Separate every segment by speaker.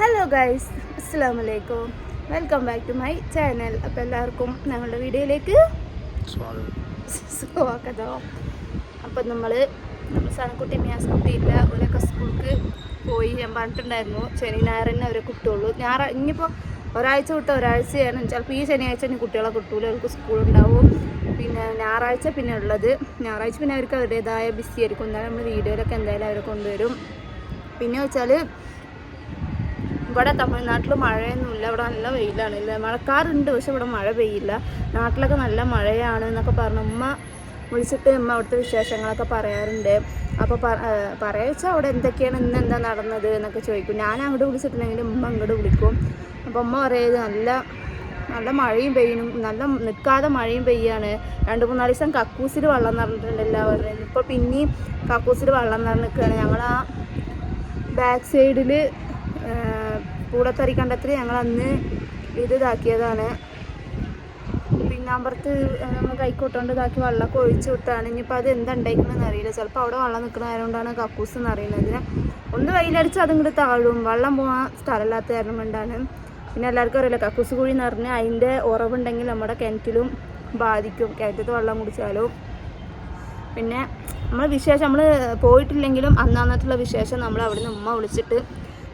Speaker 1: Hello guys അസ്സാം വലൈക്കും welcome back to my channel അപ്പോൾ എല്ലാവർക്കും ഞങ്ങളുടെ വീഡിയോയിലേക്ക്
Speaker 2: സ്വാഗതം.
Speaker 1: അപ്പം നമ്മൾ സണക്കുട്ടി മിയാസ്കുട്ടി ഇല്ല. അവരൊക്കെ സ്കൂൾക്ക് പോയി. ഞാൻ പറഞ്ഞിട്ടുണ്ടായിരുന്നു ശനി ഞായറിനെ അവരെ കിട്ടുള്ളൂ. ഞായറ ഇനിയിപ്പോൾ ഒരാഴ്ച വിട്ട് ഒരാഴ്ചയാണ്. ചിലപ്പോൾ ഈ ശനിയാഴ്ച ഇനി കുട്ടികളെ കിട്ടൂല. അവർക്ക് സ്കൂളുണ്ടാവും പിന്നെ ഞായറാഴ്ച പിന്നെ ഉള്ളത്. ഞായറാഴ്ച പിന്നെ അവർക്ക് അവരുടേതായ ബിസി ആയിരിക്കും. എന്തായാലും നമ്മൾ വീഡിയോയിലൊക്കെ എന്തായാലും അവരെ കൊണ്ടുവരും. പിന്നെ വെച്ചാൽ ഇവിടെ തമിഴ്നാട്ടിൽ മഴയൊന്നുമില്ല. ഇവിടെ നല്ല വെയിലാണ്. ഇല്ല മഴക്കാറുണ്ട് പക്ഷെ ഇവിടെ മഴ പെയ്യില്ല. നാട്ടിലൊക്കെ നല്ല മഴയാണ് എന്നൊക്കെ പറഞ്ഞു. ഉമ്മ വിളിച്ചിട്ട് ഉമ്മ അവിടുത്തെ വിശേഷങ്ങളൊക്കെ പറയാറുണ്ട്. അപ്പോൾ പറയാ വെച്ചാൽ അവിടെ എന്തൊക്കെയാണ് ഇന്ന് എന്താ നടന്നത് എന്നൊക്കെ ചോദിക്കും. ഞാൻ അങ്ങോട്ട് വിളിച്ചിട്ടുണ്ടെങ്കിൽ ഉമ്മ അങ്ങോട്ട് വിളിക്കും. അപ്പോൾ ഉമ്മ പറയത് നല്ല നല്ല മഴയും പെയ്യണം നല്ല നിൽക്കാതെ മഴയും പെയ്യാണ്. രണ്ട് മൂന്നാൽ ദിവസം കക്കൂസിൽ വെള്ളം നിറഞ്ഞിട്ടുണ്ടല്ലോ എല്ലാവരും ഇപ്പോൾ പിന്നെയും കക്കൂസിൽ വെള്ളം നിറഞ്ഞ് നിൽക്കുകയാണ് ഞങ്ങൾ ആ ബാക്ക് സൈഡിൽ പൂടത്തറി കണ്ടത്തിൽ ഞങ്ങൾ അന്ന് ഇത് ഇതാക്കിയതാണ്. പിന്നെ അമ്പറത്ത് നമ്മൾ കൈക്കോട്ടുകൊണ്ട് ഇതാക്കി വെള്ളമൊക്കെ ഒഴിച്ച് വിട്ടാണ്. ഇനിയിപ്പോൾ അത് എന്താ ഉണ്ടായിരിക്കണമെന്ന് അറിയില്ല. ചിലപ്പോൾ അവിടെ വെള്ളം നിൽക്കുന്നതായതുകൊണ്ടാണ് കക്കൂസ് എന്ന് അറിയുന്നത്. ഒന്ന് വെയിലടിച്ച് അതും കൂടി താഴും. വെള്ളം പോകാൻ സ്ഥലമില്ലാത്ത കാരണം കൊണ്ടാണ്. പിന്നെ എല്ലാവർക്കും അറിയില്ല കക്കൂസ് കുഴി എന്ന് പറഞ്ഞാൽ അതിന്റെ ഉറവുണ്ടെങ്കിൽ നമ്മുടെ കിണറ്റിലും ബാധിക്കും. കിണറ്റത്ത് വെള്ളം കുടിച്ചാലും. പിന്നെ നമ്മൾ വിശേഷം നമ്മൾ പോയിട്ടില്ലെങ്കിലും അന്നാന്നിട്ടുള്ള വിശേഷം നമ്മൾ അവിടെ നിന്ന് ഉമ്മ വിളിച്ചിട്ട്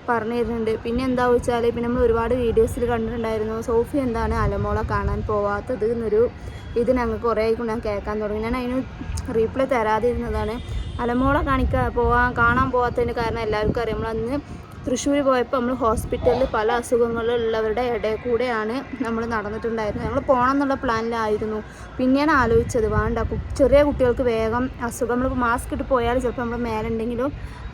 Speaker 1: പറഞ്ഞു തരുന്നുണ്ട് പിന്നെ എന്താ വെച്ചാൽ പിന്നെ നമ്മൾ ഒരുപാട് വീഡിയോസിൽ കണ്ടിട്ടുണ്ടായിരുന്നു. സോഫി എന്താണ് അലമോളെ കാണാൻ പോവാത്തത് എന്നൊരു ഇത് ഞങ്ങൾക്ക് കുറേ ആയിക്കൊണ്ട് ഞാൻ കേൾക്കാൻ തുടങ്ങി. ഞാൻ അതിന് റീപ്ലൈ തരാതിരുന്നതാണ്. അലമോളെ കാണിക്കാൻ പോവാൻ കാണാൻ പോവാത്തതിന്റെ കാരണം എല്ലാവർക്കും അറിയാം. നമ്മൾ അന്ന് തൃശ്ശൂർ പോയപ്പോൾ നമ്മൾ ഹോസ്പിറ്റലിൽ പല അസുഖങ്ങളുള്ളവരുടെ ഇടയിൽ കൂടെയാണ് നമ്മൾ നടന്നിട്ടുണ്ടായിരുന്നത്. ഞങ്ങൾ പോകണം എന്നുള്ള പ്ലാനിലായിരുന്നു. പിന്നെയാണ് ആലോചിച്ചത് വേണ്ട ചെറിയ കുട്ടികൾക്ക് വേഗം അസുഖം നമ്മൾ മാസ്ക് ഇട്ട് പോയാൽ ചിലപ്പോൾ നമ്മൾ മേലുണ്ടെങ്കിലും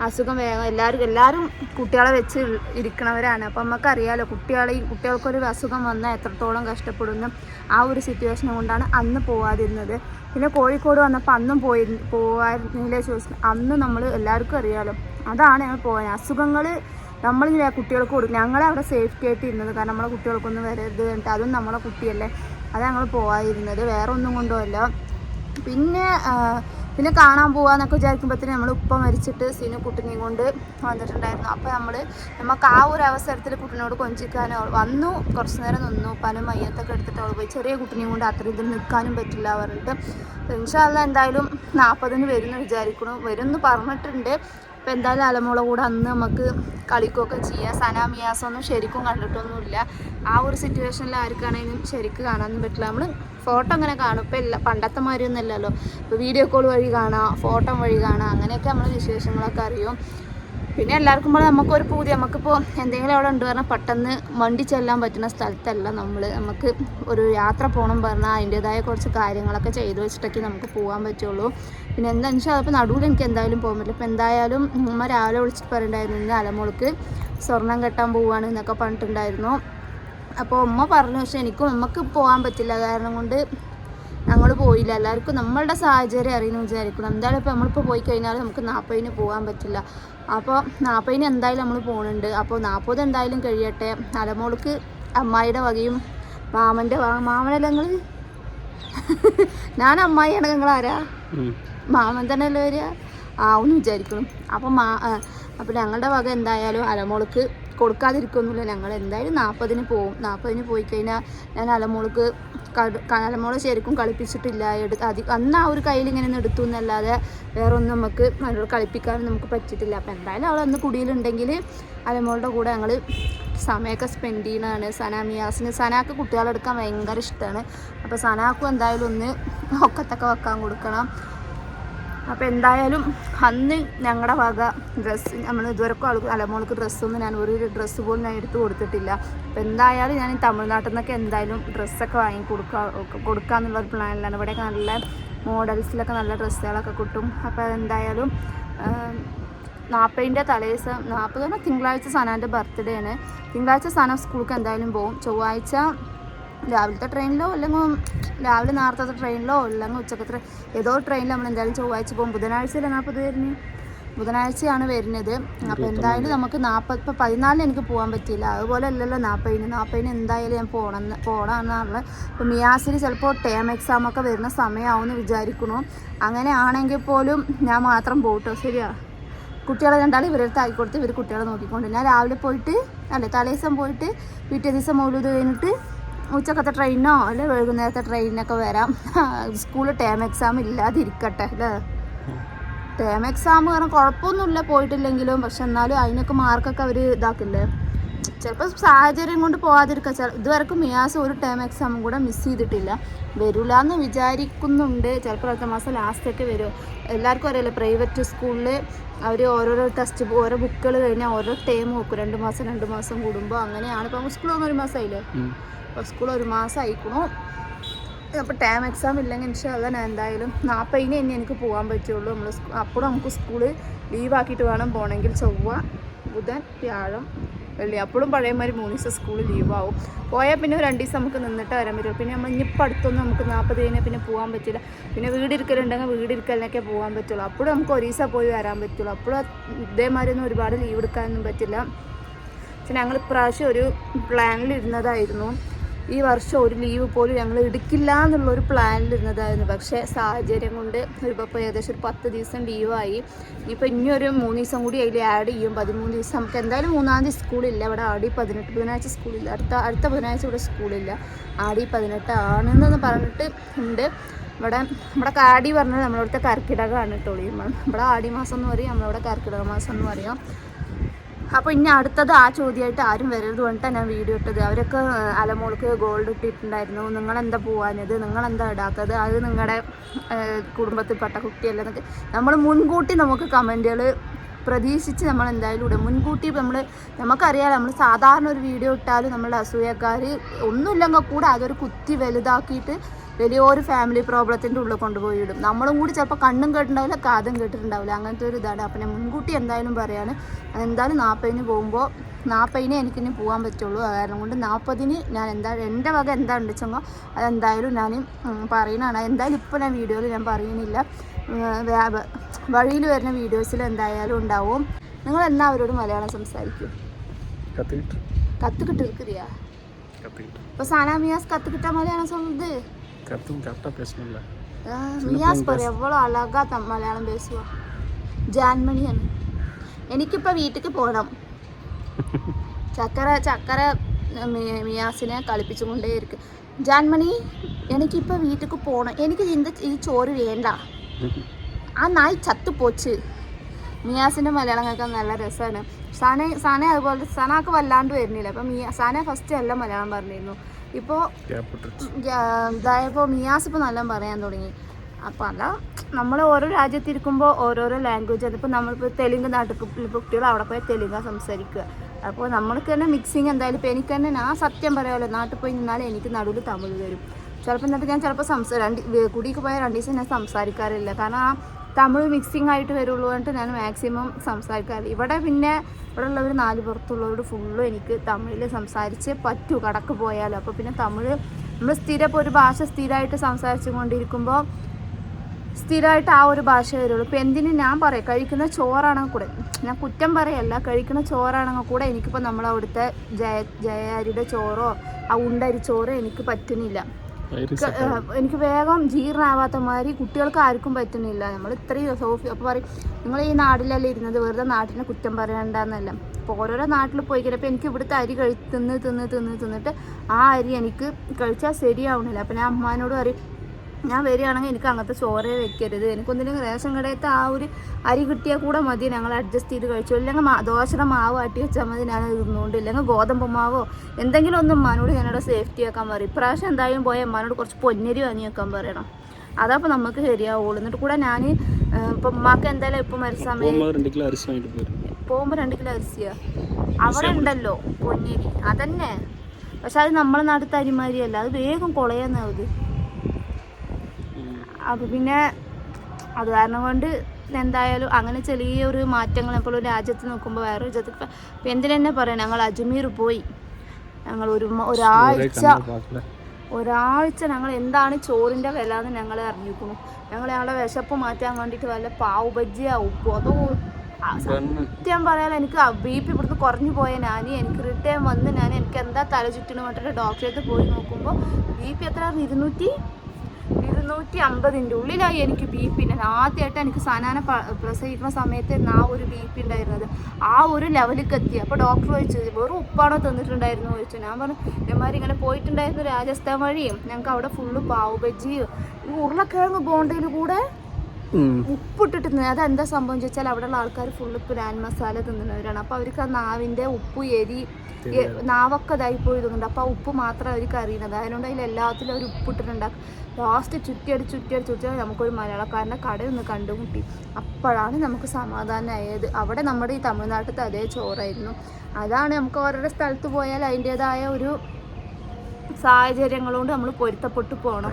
Speaker 1: അസുഖം വേഗം എല്ലാവരും എല്ലാവരും കുട്ടികളെ വെച്ച് ഇരിക്കണവരാണ്. അപ്പം നമുക്കറിയാലോ കുട്ടികളെ കുട്ടികൾക്കൊരു അസുഖം വന്നാൽ എത്രത്തോളം കഷ്ടപ്പെടുന്നു ആ ഒരു സിറ്റുവേഷൻ കൊണ്ടാണ് അന്ന് പോവാതിരുന്നത്. പിന്നെ കോഴിക്കോട് വന്നപ്പോൾ അന്നും പോയി പോവാ ചോദിച്ചു അന്ന് നമ്മൾ എല്ലാവർക്കും അറിയാലോ അതാണ് ഞങ്ങൾ പോകാൻ അസുഖങ്ങൾ നമ്മളിങ്ങനെ കുട്ടികൾക്ക് കൊടുക്കും. ഞങ്ങളെ അവിടെ സേഫ്റ്റി ആയിട്ട് ഇരുന്നത്. കാരണം നമ്മളെ കുട്ടികൾക്കൊന്നും വരരുത് എന്നിട്ട് അതും നമ്മളെ കുട്ടിയല്ലേ. അത് ഞങ്ങൾ പോകാതിരുന്നത് വേറെ ഒന്നും കൊണ്ടുമല്ല പിന്നെ പിന്നെ കാണാൻ പോവാന്നൊക്കെ വിചാരിക്കുമ്പോഴത്തേന് നമ്മൾ ഉപ്പ മരിച്ചിട്ട് സിനു കുട്ടിനെയും കൊണ്ട് വന്നിട്ടുണ്ടായിരുന്നു. അപ്പോൾ നമ്മൾ നമുക്ക് ആ ഒരു അവസരത്തിൽ കുട്ടിനോട് കൊഞ്ചിക്കാനോ വന്നു. കുറച്ച് നേരം നിന്നു. പനും മയ്യത്തൊക്കെ എടുത്തിട്ട് അവൾ പോയി. ചെറിയ കുട്ടിനെയും കൊണ്ട് അത്രയും ഇതിൽ നിൽക്കാനും പറ്റില്ല പറഞ്ഞിട്ട്. ഇൻഷാല്ല എന്തായാലും നാൽപ്പതിന് വരുമെന്ന് വിചാരിക്കണു. വരും എന്ന് പറഞ്ഞിട്ടുണ്ട്. അപ്പോൾ എന്തായാലും അലമുള കൂടെ അന്ന് നമുക്ക് കളിക്കുകയൊക്കെ ചെയ്യാം. സനാമിയാസൊന്നും ശരിക്കും കണ്ടിട്ടൊന്നുമില്ല. ആ ഒരു സിറ്റുവേഷനിൽ ആർക്കാണെങ്കിലും ശരിക്കും കാണാനൊന്നും പറ്റില്ല. നമ്മൾ ഫോട്ടോ അങ്ങനെ കാണും. ഇപ്പം ഇല്ല പണ്ടത്തെ മാതിരി ഒന്നുമല്ലല്ലോ ഇപ്പോൾ വീഡിയോ കോൾ വഴി കാണാം ഫോട്ടോ വഴി കാണാം. അങ്ങനെയൊക്കെ നമ്മൾ വിശേഷങ്ങളൊക്കെ അറിയും. പിന്നെ എല്ലാവർക്കും പോലെ നമുക്കൊരു പൂതി. നമുക്കിപ്പോൾ എന്തെങ്കിലും അവിടെ ഉണ്ട് പറഞ്ഞാൽ പെട്ടെന്ന് വണ്ടി ചെല്ലാൻ പറ്റുന്ന സ്ഥലത്തല്ല നമ്മൾ നമുക്ക് ഒരു യാത്ര പോകണം പറഞ്ഞാൽ അതിന്റെതായ കുറച്ച് കാര്യങ്ങളൊക്കെ ചെയ്ത് വെച്ചിട്ടൊക്കെ നമുക്ക് പോകാൻ പറ്റുള്ളൂ. പിന്നെ എന്താണെന്ന് വെച്ചാൽ അപ്പോൾ നടുവിൽ എനിക്ക് എന്തായാലും പോകാൻ പറ്റില്ല. അപ്പോൾ എന്തായാലും ഉമ്മ രാവിലെ വിളിച്ചിട്ട് പറഞ്ഞിട്ടുണ്ടായിരുന്നു ഇന്ന് അലമോൾക്ക് സ്വർണം കെട്ടാൻ പോവുകയാണ് എന്നൊക്കെ പറഞ്ഞിട്ടുണ്ടായിരുന്നു. അപ്പോൾ ഉമ്മ പറഞ്ഞു പക്ഷേ എനിക്കും ഉമ്മക്ക് പോകാൻ പറ്റില്ല. കാരണം കൊണ്ട് പോയില്ല. എല്ലാവർക്കും നമ്മളുടെ സാഹചര്യം അറിയുന്നു വിചാരിക്കണം എന്തായാലും ഇപ്പോൾ നമ്മളിപ്പോൾ പോയി കഴിഞ്ഞാൽ നമുക്ക് നാൽപ്പതിന് പോകാൻ പറ്റില്ല. അപ്പോൾ നാൽപ്പതിന് എന്തായാലും നമ്മൾ പോകുന്നുണ്ട് അപ്പോൾ നാൽപ്പത് എന്തായാലും കഴിയട്ടെ. അലമോൾക്ക് അമ്മായിയുടെ വകയും മാമന്റെ വക മാമനല്ല നിങ്ങൾ ഞാൻ അമ്മായിയാണ്. നിങ്ങൾ ആരാ? മാമൻ തന്നെ അല്ലേ വരിക ആവും വിചാരിക്കണം. അപ്പോൾ മാ അപ്പോൾ ഞങ്ങളുടെ വക എന്തായാലും അലമോൾക്ക് കൊടുക്കാതിരിക്കൊന്നുമില്ല. ഞങ്ങൾ എന്തായാലും നാൽപ്പതിന് പോവും. നാൽപ്പതിന് പോയി കഴിഞ്ഞാൽ ഞാൻ അലമോൾക്ക് കട- ക- ശരിക്കും കളിപ്പിച്ചിട്ടില്ല. എടു അതി അന്ന് ആ ഒരു കയ്യിൽ ഇങ്ങനെ എടുത്തു എന്നല്ലാതെ വേറെ ഒന്നും നമുക്ക് അവരോട് കളിപ്പിക്കാനും നമുക്ക് പറ്റിയിട്ടില്ല. അപ്പോൾ എന്തായാലും അവൾ അന്ന് കുടിയിലുണ്ടെങ്കിൽ അലമോളുടെ കൂടെ ഞങ്ങൾ സമയമൊക്കെ സ്പെൻഡ് ചെയ്യണതാണ് സനാമിയാസിന് സനാക്ക് കുട്ടികളെടുക്കാൻ ഭയങ്കര ഇഷ്ടമാണ്. അപ്പോൾ സനാക്കും എന്തായാലും ഒന്ന് ഒക്കത്തൊക്കെ വെക്കാൻ കൊടുക്കണം. അപ്പോൾ എന്തായാലും അന്ന് ഞങ്ങളുടെ വക ഡ്രസ്സ് നമ്മൾ ഇതുവരെ ആൾക്ക് അലമോൾക്ക് ഡ്രസ്സൊന്നും ഞാൻ ഒരു ഡ്രസ്സ് പോലും ഞാൻ എടുത്തു കൊടുത്തിട്ടില്ല. അപ്പോൾ എന്തായാലും ഞാൻ തമിഴ്നാട്ടിൽ നിന്നൊക്കെ എന്തായാലും ഡ്രസ്സൊക്കെ വാങ്ങി കൊടുക്കുക കൊടുക്കാന്നുള്ള ഒരു പ്ലാനിലാണ് ഇവിടെയൊക്കെ നല്ല മോഡൽസിലൊക്കെ നല്ല ഡ്രസ്സുകളൊക്കെ കിട്ടും. അപ്പോൾ എന്തായാലും നാൽപ്പതിന്റെ തലേദിവസം നാൽപ്പത് തിങ്കളാഴ്ച സനാന്റെ ബർത്ത്ഡേ ആണ്. തിങ്കളാഴ്ച സന സ്കൂൾക്ക് എന്തായാലും പോകും ചൊവ്വാഴ്ച രാവിലത്തെ ട്രെയിനിലോ അല്ലെങ്കിൽ രാവിലെ നേരത്തെ ട്രെയിനിലോ അല്ലെങ്കിൽ ഉച്ചക്കത്ര ഏതോ ട്രെയിനിൽ നമ്മൾ എന്തായാലും ചൊവ്വാഴ്ച പോകും. ബുധനാഴ്ചയിലെ നാൽപ്പത് വരുന്നത് ബുധനാഴ്ചയാണ് വരുന്നത്. അപ്പോൾ എന്തായാലും നമുക്ക് നാൽപ്പത് ഇപ്പോൾ പതിനാലിന് എനിക്ക് പോകാൻ പറ്റിയില്ല. അതുപോലെ അല്ലല്ലോ നാൽപ്പതിന് നാൽപ്പതിന് എന്തായാലും ഞാൻ പോകണം പോകണമെന്നാണുള്ളത് ഇപ്പോൾ മിയാസിൽ ചിലപ്പോൾ ടേം എക്സാം ഒക്കെ വരുന്ന സമയമാവുമെന്ന് വിചാരിക്കുന്നു. അങ്ങനെ ആണെങ്കിൽ പോലും ഞാൻ മാത്രം പോകട്ടോ ശരിയാ? കുട്ടികളെ കണ്ടാൽ ഇവരടുത്ത് ആയിക്കൊടുത്ത് ഇവർ കുട്ടികളെ നോക്കിക്കൊണ്ട്. ഞാൻ രാവിലെ പോയിട്ട് അല്ലേ തലേ ദിവസം പോയിട്ട് പിറ്റേ ദിവസം മൗലൂദ് കഴിഞ്ഞിട്ട് ഉച്ചക്കത്തെ ട്രെയിനോ അല്ലെ വൈകുന്നേരത്തെ ട്രെയിനൊക്കെ വരാം. സ്കൂളിൽ ടേം എക്സാം ഇല്ലാതിരിക്കട്ടെ അല്ലേ? ടേം എക്സാം കാരണം കുഴപ്പമൊന്നുമില്ല പോയിട്ടില്ലെങ്കിലും പക്ഷെ എന്നാലും അതിനൊക്കെ മാർക്കൊക്കെ അവർ ഇതാക്കില്ലേ? ചിലപ്പോൾ സാഹചര്യം കൊണ്ട് പോകാതിരിക്കുക ചില ഇതുവരെക്കും മിയാസ് ഒരു ടേം എക്സാമും കൂടെ മിസ് ചെയ്തിട്ടില്ല. വരില്ല എന്ന് വിചാരിക്കുന്നുണ്ട്. ചിലപ്പോൾ അടുത്ത മാസം ലാസ്റ്റൊക്കെ വരും. എല്ലാവർക്കും അറിയില്ല പ്രൈവറ്റ് സ്കൂളിൽ അവർ ഓരോരോ ടെസ്റ്റ് ഓരോ ബുക്കുകൾ കഴിഞ്ഞാൽ ഓരോ ടേം നോക്കും രണ്ട് മാസം രണ്ട് മാസം കൂടുമ്പോൾ അങ്ങനെയാണ്. ഇപ്പം സ്കൂൾ ഒരു മാസമായില്ലേ അപ്പോൾ സ്കൂൾ ഒരു മാസം അയക്കണോ അപ്പോൾ ടേം എക്സാം ഇല്ലെങ്കിൽ ഇൻഷാല്ല ഞാൻ എന്തായാലും നാൽപ്പതിന് തന്നെ എനിക്ക് പോകാൻ പറ്റുള്ളൂ. നമ്മൾ അപ്പോഴും നമുക്ക് സ്കൂൾ ലീവാക്കിയിട്ട് വേണം പോകണമെങ്കിൽ ചൊവ്വ ബുധൻ വ്യാഴം വെള്ളി. അപ്പോഴും പഴയമാതിരി മൂന്ന് ദിവസം സ്കൂളിൽ ലീവാവും പോയാൽ പിന്നെ രണ്ട് ദിവസം നമുക്ക് നിന്നിട്ട് വരാൻ പറ്റും പിന്നെ നമ്മൾ ഇനിയിപ്പോൾ അടുത്തൊന്നും നമുക്ക് നാൽപ്പത് കഴിഞ്ഞാൽ പിന്നെ പോകാൻ പറ്റില്ല. പിന്നെ വീടിരിക്കലുണ്ടെങ്കിൽ വീടിരിക്കലിനൊക്കെ പോകാൻ പറ്റുള്ളൂ. അപ്പോഴും നമുക്ക് ഒരു ദിവസം പോയി വരാൻ പറ്റുള്ളൂ. അപ്പോഴും ഇതേമാതിരി ഒന്നും ഒരുപാട് ലീവ് എടുക്കാനൊന്നും പറ്റില്ല. പക്ഷെ ഞങ്ങൾ ഇപ്രാവശ്യം ഒരു പ്ലാനിലിരുന്നതായിരുന്നു ഈ വർഷം ഒരു ലീവ് പോലും ഞങ്ങൾ എടുക്കില്ല എന്നുള്ളൊരു പ്ലാനിലിരുന്നതായിരുന്നു പക്ഷേ സാഹചര്യം കൊണ്ട് ഇപ്പോൾ ഏകദേശം ഒരു പത്ത് ദിവസം ലീവായി ഇനിയിപ്പോൾ ഇനി ഒരു മൂന്ന് ദിവസം കൂടി അതിൽ ആഡ് ചെയ്യും. പതിമൂന്ന് ദിവസം നമുക്ക് എന്തായാലും മൂന്നാം തീയതി സ്കൂളില്ല ഇവിടെ ആടി പതിനെട്ട് ബുധനാഴ്ച സ്കൂളില്ല അടുത്ത അടുത്ത ബുധനാഴ്ച ഇവിടെ സ്കൂളില്ല ആടി പതിനെട്ട് ആണെന്ന് പറഞ്ഞിട്ട് ഉണ്ട്. ഇവിടെ നമ്മുടെ കാടി പറഞ്ഞാൽ നമ്മളിവിടുത്തെ കർക്കിടകമാണ് കേട്ടോ. ഇവിടെ ആടി മാസം എന്ന് പറയും നമ്മളിവിടെ കർക്കിടക മാസം എന്ന് പറയാം. അപ്പോൾ ഇനി അടുത്തത് ആ ചോദ്യമായിട്ട് ആരും വരരുത് പറഞ്ഞിട്ടാണ് ഞാൻ വീഡിയോ ഇട്ടത്. അവരൊക്കെ അലമോൾക്ക് ഗോൾഡ് ഇട്ടിട്ടുണ്ടായിരുന്നു. നിങ്ങളെന്താ പോവാനത് നിങ്ങളെന്താ ഇടാത്തത്? അത് നിങ്ങളുടെ കുടുംബത്തിൽപ്പെട്ട കുട്ടിയല്ലെന്നൊക്കെ നമ്മൾ മുൻകൂട്ടി നമുക്ക് കമന്റുകൾ പ്രതീക്ഷിച്ച് നമ്മൾ എന്തായാലും ഇടും. മുൻകൂട്ടി നമ്മൾ നമുക്കറിയാം നമ്മൾ സാധാരണ ഒരു വീഡിയോ ഇട്ടാലും നമ്മളുടെ അസൂയക്കാർ ഒന്നുമില്ലെങ്കിൽ കൂടെ അതൊരു കുത്തി വലുതാക്കിയിട്ട് വലിയൊരു ഫാമിലി പ്രോബ്ലത്തിന്റെ ഉള്ളിൽ കൊണ്ടുപോയി ഇടും. നമ്മളും കൂടി ചിലപ്പോൾ കണ്ണും കേട്ടിട്ടുണ്ടാവില്ല കാതും കേട്ടിട്ടുണ്ടാവില്ല. അങ്ങനത്തെ ഒരു ഇതാണ്. അപ്പം ഞാൻ മുൻകൂട്ടി എന്തായാലും പറയാണ് എന്തായാലും നാൽപ്പതിന് പോകുമ്പോൾ നാൽപ്പതിന് എനിക്കിനി പോകാൻ പറ്റുള്ളൂ. കാരണം കൊണ്ട് നാൽപ്പതിന് ഞാൻ എന്താ എന്റെ വക എന്താ ഉണ്ടെച്ചെങ്കിൽ അതെന്തായാലും ഞാൻ പറയുന്നതാണ് എന്തായാലും ഇപ്പോൾ ഞാൻ വീഡിയോയിൽ ഞാൻ പറയുന്നില്ല. വഴിയിൽ വരുന്ന വീഡിയോസിൽ എന്തായാലും ഉണ്ടാവും. നിങ്ങൾ എന്നാ അവരോട് മലയാളം സംസാരിക്കും? കത്ത്
Speaker 2: കിട്ടിയാ
Speaker 1: ഇപ്പൊ സാനാമിയാസ് കത്ത് കിട്ടാൻ മലയാളം സംസാരിക്കുന്നത്
Speaker 2: கருத்தும் கரெக்டாக பேசணும்ல
Speaker 1: മിയാസ് പറ എവ്വളോ അളകാ മലയാളം പേശുക ജാൻമണിയാണ്. എനിക്കിപ്പോൾ വീട്ടിലേക്ക് പോകണം ചക്കര ചക്കര മിയാസിനെ കളിപ്പിച്ചുകൊണ്ടേയിരിക്കും. ജാൻമണി എനിക്കിപ്പോൾ വീട്ടിലേക്ക് പോകണം എനിക്ക് ഇന്ത് ഈ ചോറ് വേണ്ട. ആ നായി ചത്തുപോച്ച്. മിയാസിന്റെ മലയാളം കേൾക്കാൻ നല്ല രസമാണ് സാന സാന അതുപോലെ സനാക്ക് വല്ലാണ്ട് വരുന്നില്ല. അപ്പൊ മിയ സനെ ഫസ്റ്റ് എല്ലാം മലയാളം പറഞ്ഞിരുന്നു.
Speaker 2: ഇപ്പോ
Speaker 1: ഇപ്പോ മിയാസ് ഇപ്പൊ നല്ല പറയാൻ തുടങ്ങി. അപ്പോൾ അല്ല നമ്മൾ ഓരോ രാജ്യത്തിരിക്കുമ്പോൾ ഓരോരോ ലാംഗ്വേജ് അതിപ്പോൾ നമ്മളിപ്പോൾ തെലുങ്ക് നാട്ടിൽ കുട്ടികൾ അവിടെ പോയി തെലുങ്കാണ് സംസാരിക്കുക. അപ്പോൾ നമ്മൾക്ക് തന്നെ മിക്സിങ് എന്തായാലും ഇപ്പോൾ എനിക്ക് തന്നെ ഞാൻ സത്യം പറയാമല്ലോ നാട്ടിൽ പോയി നിന്നാൽ എനിക്ക് നടുവിൽ തമിഴ് വരും. ചിലപ്പോൾ എന്നിട്ട് ഞാൻ ചിലപ്പോൾ സംസാരം രണ്ട് കുടിക്ക് പോയാൽ രണ്ട് ദിവസം ഞാൻ സംസാരിക്കാറില്ല. കാരണം ആ തമിഴ് മിക്സിംഗ് ആയിട്ട് വരുള്ളൂ എന്നിട്ട് ഞാൻ മാക്സിമം സംസാരിക്കാറ് ഇവിടെ പിന്നെ ഇവിടെ ഉള്ളവർ നാല് പുറത്തുള്ളവരോട് ഫുള്ളും എനിക്ക് തമിഴിൽ സംസാരിച്ച് പറ്റൂ കടക്ക് പോയാലും. അപ്പോൾ പിന്നെ തമിഴ് നമ്മൾ സ്ഥിരം ഇപ്പോൾ ഒരു ഭാഷ സ്ഥിരമായിട്ട് സംസാരിച്ചു കൊണ്ടിരിക്കുമ്പോൾ സ്ഥിരമായിട്ട് ആ ഒരു ഭാഷ വരുള്ളൂ. ഇപ്പം എന്തിന് ഞാൻ പറയാം കഴിക്കുന്ന ചോറാണെങ്കിൽ കൂടെ? ഞാൻ കുറ്റം പറയല്ല കഴിക്കുന്ന ചോറാണെങ്കിൽ കൂടെ എനിക്കിപ്പോൾ നമ്മളവിടുത്തെ ജയ ജയരിയുടെ ചോറോ ആ ഉണ്ടരി ചോറോ എനിക്ക് പറ്റുന്നില്ല. എനിക്ക് വേഗം ജീർണാവാത്ത മാതിരി കുട്ടികൾക്ക് ആർക്കും പറ്റുന്നില്ല. നമ്മൾ ഇത്രയും സോഫി അപ്പോൾ പറയും നിങ്ങൾ ഈ നാട്ടിലല്ലേ ഇരുന്നത്? വെറുതെ നാട്ടിനെ കുറ്റം പറയണ്ടെന്നല്ല? അപ്പോൾ ഓരോരോ നാട്ടിൽ പോയി കഴിഞ്ഞപ്പോൾ എനിക്ക് ഇവിടുത്തെ അരി കഴി തിന്ന് തിന്ന് തിന്ന് തിന്നിട്ട് ആ അരി എനിക്ക് കഴിച്ചാൽ ശരിയാവണില്ല. അപ്പോൾ ഞാൻ അമ്മാനോട് പറയും ഞാൻ വരികയാണെങ്കിൽ എനിക്ക് അങ്ങനത്തെ ചോറേ വെക്കരുത്. എനിക്കൊന്നിനും റേഷൻ കടയത്തെ ആ ഒരു അരി കിട്ടിയാൽ കൂടെ മതി. ഞങ്ങൾ അഡ്ജസ്റ്റ് ചെയ്ത് കഴിച്ചു. ഇല്ലെങ്കിൽ ദോശയുടെ മാവ് ആട്ടി വെച്ചാൽ മതി. ഞാൻ ഇരുന്നുകൊണ്ട് ഇല്ലെങ്കിൽ ഗോതമ്പ് മാവോ എന്തെങ്കിലും ഒന്ന് അമ്മാനോട് ഞാനിവിടെ സേഫ്റ്റി ആക്കാൻ പറയും. ഇപ്രാവശ്യം എന്തായാലും പോയാൽ അമ്മാനോട് കുറച്ച് പൊന്നരി വാങ്ങി വെക്കാൻ പറയണം. അതപ്പോൾ നമുക്ക് ശരിയാവുള്ളൂ. എന്നിട്ട് കൂടെ ഞാൻ ഇപ്പം ഉമ്മാക്ക് എന്തായാലും ഇപ്പം മരിച്ച സമയം പോകുമ്പോൾ രണ്ട് കിലോ അരിസിയാ അവിടെ ഉണ്ടല്ലോ പൊന്നരി. അതന്നെ. പക്ഷെ അത് നമ്മളെ നാട്ടിൽ തരിമാരിയല്ല അത് വേഗം കുളയാന്നാവത് അപ്പോൾ പിന്നെ അത് കാരണം കൊണ്ട് എന്തായാലും അങ്ങനെ ചെറിയൊരു മാറ്റങ്ങൾ എപ്പോഴും രാജ്യത്ത് നോക്കുമ്പോൾ വേറെ രാജ്യത്ത് ഇപ്പം എന്തിനെന്നെ പറയാം ഞങ്ങൾ അജ്മീർ പോയി. ഞങ്ങൾ ഒരു ഒരാഴ്ച ഒരാഴ്ച ഞങ്ങൾ എന്താണ് ചോറിന്റെ വില എന്ന് ഞങ്ങൾ അറിഞ്ഞിരിക്കുന്നു. ഞങ്ങൾ ഞങ്ങളുടെ വിശപ്പ് മാറ്റാൻ വേണ്ടിയിട്ട് വല്ല പാവ് ബജ്ജിയാ ഉപ്പോ അതോ സത്യം പറയാൻ എനിക്ക് ബി പി ഇവിടുന്ന് കുറഞ്ഞു പോയ ഞാൻ എനിക്ക് റിട്ടേൺ വന്ന് ഞാൻ എനിക്ക് എന്താ തല ചുറ്റിന് വേണ്ടിയിട്ട് ഡോക്ടറെ പോയി നോക്കുമ്പോൾ ബി പി എത്രയായിരുന്നു ഇരുന്നൂറ്റി ഇരുന്നൂറ്റി അമ്പതിന്റെ ഉള്ളിലായി എനിക്ക് ബി പി ഞാൻ ആദ്യമായിട്ട് എനിക്ക് സനാന പ്രസവിക്കുന്ന സമയത്ത് ആ ഒരു ബി പി ഉണ്ടായിരുന്നത്. ആ ഒരു ലെവലിലേക്ക് എത്തി. അപ്പോൾ ഡോക്ടർ ചോദിച്ചു വെറും ഉപ്പാണോ തന്നിട്ടുണ്ടായിരുന്നു? ചോദിച്ചു. ഞാൻ പറഞ്ഞു ഇതേമാതിരി ഇങ്ങനെ പോയിട്ടുണ്ടായിരുന്നു രാജസ്ഥാൻ വഴിയും. ഞങ്ങൾക്ക് അവിടെ ഫുള്ള് പാവ് ബജ്ജിയും ഈ ഉരുളക്കിഴങ്ങ് ബോണ്ടയിൽ കൂടെ ഉപ്പിട്ടിട്ട് അതെന്താ സംഭവം ചോദിച്ചാൽ അവിടെയുള്ള ആൾക്കാർ ഫുള്ള് പ്ലാൻ മസാല തിന്നുന്നവരാണ്. അപ്പോൾ അവർക്ക് ആ നാവിന്റെ ഉപ്പ് എരി നാവൊക്കെ ഇതായി പോയി തോന്നുന്നുണ്ട്. അപ്പോൾ ആ ഉപ്പ് മാത്രം അവർക്ക് അറിയുന്നത് അതുകൊണ്ട് അതിൽ എല്ലാത്തിലും അവർ ഉപ്പിട്ടിട്ടുണ്ടാക്കും. ലാസ്റ്റ് ചുറ്റിയടി ചുറ്റിയടി ചുറ്റിയാൽ നമുക്കൊരു മലയാളക്കാരന്റെ കടയൊന്ന് കണ്ടുമുട്ടി. അപ്പോഴാണ് നമുക്ക് സമാധാനമായത്. അവിടെ നമ്മുടെ ഈ തമിഴ്നാട്ടിലത്തെ അതേ ചോറായിരുന്നു. അതാണ് നമുക്ക് ഓരോരോ സ്ഥലത്ത് പോയാൽ അതിന്റേതായ ഒരു സാഹചര്യങ്ങൾ കൊണ്ട് നമ്മൾ പൊരുത്തപ്പെട്ടു പോകണം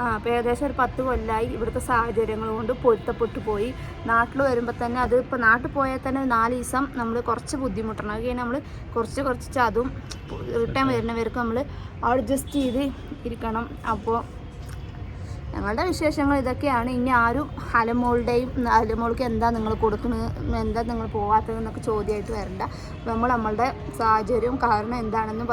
Speaker 1: ആ അപ്പോൾ ഏകദേശം ഒരു പത്ത് കൊല്ലമായി ഇവിടുത്തെ സാഹചര്യങ്ങൾ കൊണ്ട് പൊരുത്തപ്പെട്ടു പോയി. നാട്ടിൽ വരുമ്പോൾ തന്നെ അത് ഇപ്പോൾ നാട്ടിൽ പോയാൽ തന്നെ നാല് ദിവസം നമ്മൾ കുറച്ച് ബുദ്ധിമുട്ടണം. അത് കഴിഞ്ഞാൽ നമ്മൾ കുറച്ച് കുറച്ച് അതും റിട്ടേൺ വരുന്നവർക്ക് നമ്മൾ അഡ്ജസ്റ്റ് ചെയ്ത് ഇരിക്കണം. അപ്പോൾ ഞങ്ങളുടെ വിശേഷങ്ങൾ ഇതൊക്കെയാണ്. ഇനി ആരും അലമോളുടെയും അലമോൾക്ക് എന്താ നിങ്ങൾ കൊടുക്കുന്നത് എന്താ നിങ്ങൾ പോകാത്തതെന്നൊക്കെ ചോദ്യമായിട്ട് വരണ്ട. നമ്മൾ നമ്മളുടെ സാഹചര്യവും കാരണം എന്താണെന്ന്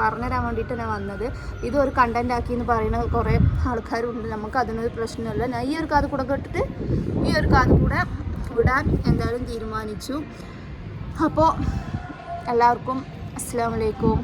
Speaker 1: പറഞ്ഞുതരാൻ വേണ്ടിയിട്ടാണ് വന്നത്. ഇതൊരു കണ്ടന്റ് ആക്കി എന്ന് പറയുന്ന കുറേ ആൾക്കാരുണ്ട്. നമുക്ക് അതിനൊരു പ്രശ്നമില്ല. ഞാൻ ഈ ഒരു കാത് കൂടെ കേട്ടിട്ട് ഈ ഒരു കാത് കൂടെ വിടാൻ എന്തായാലും തീരുമാനിച്ചു. അപ്പോൾ എല്ലാവർക്കും അസ്സാം വലൈക്കും